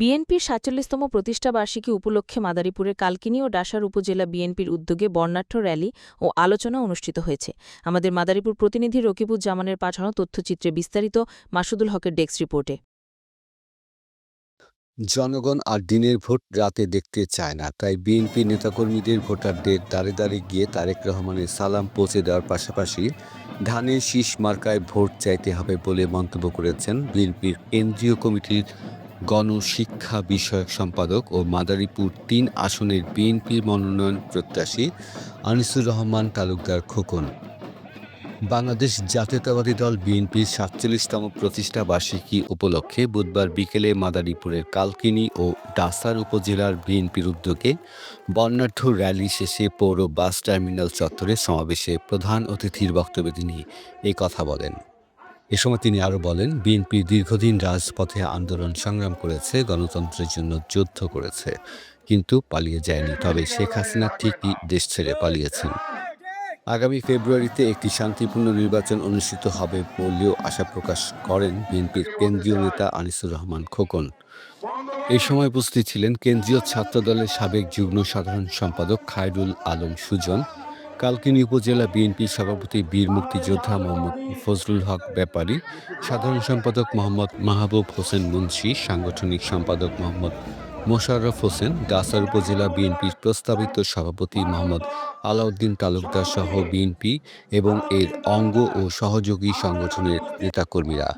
বিএনপির সাতচল্লিশতম প্রতিষ্ঠাবার্ষিকী উপলক্ষে মাদারীপুরের কালকিনি ও ডাসার উপজেলা বিএনপির উদ্যোগে বর্ণাঢ্য র্যালি ও আলোচনা অনুষ্ঠিত হয়েছে। আমাদের মাদারীপুর প্রতিনিধি রকিবুজ্জামানের পাঠানো তথ্যচিত্রে বিস্তারিত মাসুদুল হকের ডেস্ক রিপোর্টে। জনগণ আর দিনের ভোট রাতে দেখতে চায় না, তাই বিএনপি নেতাকর্মীদের ভোটারদের দাঁড়ে দাঁড়িয়ে গিয়ে তারেক রহমানের সালাম পৌঁছে দেওয়ার পাশাপাশি ধানের শীষ মার্কায় ভোট চাইতে হবে বলে মন্তব্য করেছেন বিএনপির কেন্দ্রীয় কমিটির গণশিক্ষা বিষয়ক সম্পাদক ও মাদারীপুর তিন আসনের বিএনপির মনোনয়ন প্রত্যাশী আনিসুর রহমান তালুকদার খোকন। বাংলাদেশ জাতীয়তাবাদী দল বিএনপির সাতচল্লিশতম প্রতিষ্ঠা বার্ষিকী উপলক্ষে বুধবার বিকেলে মাদারীপুরের কালকিনি ও ডাসার উপজেলার বিএনপির উদ্যোগে বর্ণাঢ্য র্যালি শেষে পৌর বাস টার্মিনাল চত্বরে সমাবেশে প্রধান অতিথির বক্তব্য তিনি কথা বলেন। এ সময় তিনি আরও বলেন, বিএনপি দীর্ঘদিন রাজপথে আন্দোলন সংগ্রাম করেছে, গণতন্ত্রের জন্য যুদ্ধ করেছে, কিন্তু পালিয়ে যায়নি। তবে শেখ হাসিনা ঠিকই দেশ ছেড়ে পালিয়েছেন। আগামী ফেব্রুয়ারিতে একটি শান্তিপূর্ণ নির্বাচন অনুষ্ঠিত হবে বলেও আশা প্রকাশ করেন বিএনপির কেন্দ্রীয় নেতা আনিসুর রহমান খোকন। এই সময় উপস্থিত ছিলেন কেন্দ্রীয় ছাত্রদলের সাবেক যুগ্ম সাধারণ সম্পাদক খায়রুল আলম সুজন কালকিনি উপজেলা বিএনপি সভাপতি বীর মুক্তিযোদ্ধা মোহাম্মদ ফজলুল হক ব্যাপারী, সাধারণ সম্পাদক মোহাম্মদ মাহবুব হোসেন মুন্সি, সাংগঠনিক সম্পাদক মোহাম্মদ মোশাররফ হোসেন ডাসার উপজেলা বিএনপির প্রস্তাবিত সভাপতি মোহাম্মদ আলাউদ্দিন তালুকদার সহ বিএনপি এবং এর অঙ্গ ও সহযোগী সংগঠনের নেতাকর্মীরা।